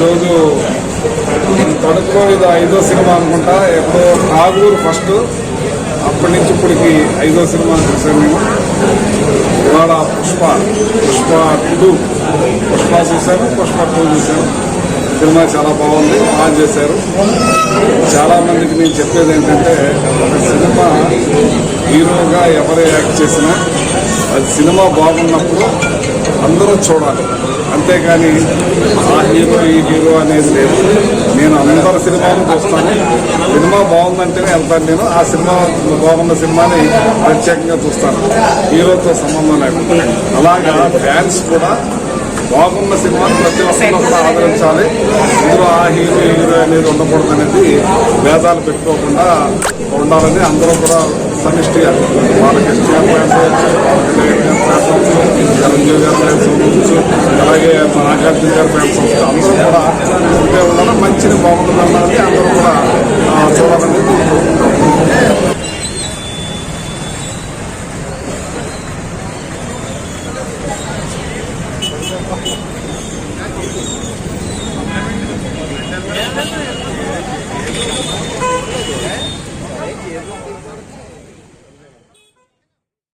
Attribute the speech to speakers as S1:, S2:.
S1: ఈరోజు కడుపులో ఇది ఐదో సినిమా అనుకుంటా. ఎప్పుడో నాగూరు ఫస్ట్ అప్పటి నుంచి ఇప్పటికి ఐదో సినిమా చూసాం మేము ఇవాళ పుష్ప పుష్ప టూ. పుష్ప చూశాను పుష్ప టూ చూశాను. సినిమా చాలా బాగుంది ఆన్ చేశారు. చాలా మందికి నేను చెప్పేది ఏంటంటే ఒక సినిమా హీరోగా ఎవరు యాక్ట్ చేసినా అది సినిమా బాగున్నప్పుడు అందరూ చూడాలి. అంతేకాని ఆ హీరో ఈ హీరో అనేది లేదు నేను అందరు సినిమాలు చూస్తాను సినిమా బాగుందంటేనే వెళ్తాను నేను ఆ సినిమా బాగున్న సినిమాని ప్రత్యేకంగా చూస్తాను హీరోతో సంబంధం లేకుండా అలాగా ఫ్యాన్స్ కూడా బాగున్న సినిమాని ప్రతి ఒక్కరు కూడా ఆదరించాలి ఇందులో ఆ హీరో హీరో అనేది ఉండకూడదు అనేది భేదాలు పెట్టుకోకుండా ఉండాలని అందరూ కూడా సమిష్టిగా వాళ్ళకి ఎస్టీఆర్ ఫ్యాన్స్ అవ్వచ్చు, వాళ్ళకి చిరంజీవి అర్జున్ గారి బ్యాండ్ సంస్థ అందరూ కూడా ఉంటే ఉన్నారో మంచిది బాగుంటుందన్నది అందరూ కూడా చూడాలని కోరుకుంటున్నాం